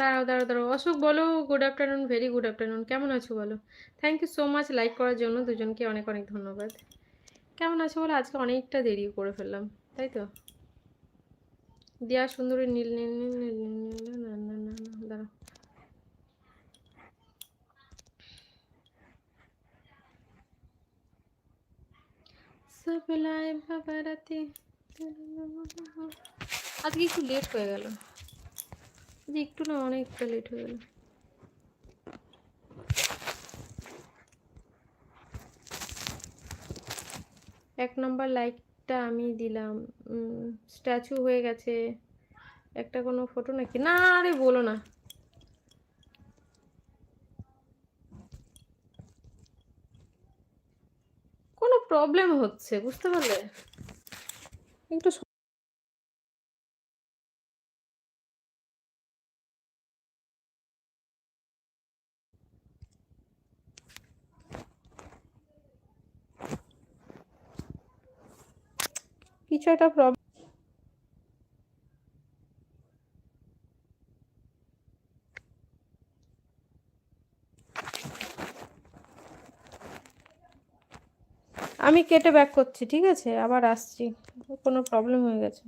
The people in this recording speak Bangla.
দাঁড়াও, দাঁড়াও, দাঁড়াও। অশোক বলো good afternoon, very good afternoon. কেমন আছো বলো? Thank you so much like করার জন্য দুজনকে অনেক, অনেক ধন্যবাদ। কেমন আছো বলো? আজকে অনেকটা দেরি করে ফেললাম। তাই তো? দিয়া সুন্দরী নীল নীল নীল নীল নীল না না না দাঁড়াও। আজকে একটু লেট হয়ে গেল একটু না অনেকটা লেট হয়ে গেল। এক নম্বর লাইকটা আমি দিলাম। স্ট্যাচু হয়ে গেছে। একটা কোনো ফটো নাকি? না, আরে বলো না। কোনো প্রবলেম হচ্ছে, বুঝতে পারলে? একটু কিছু একটা প্রবলেম আমি কেটে ব্যাক করছি, ঠিক আছে? আবার আসছি। কোনো প্রবলেম হয়ে গেছে।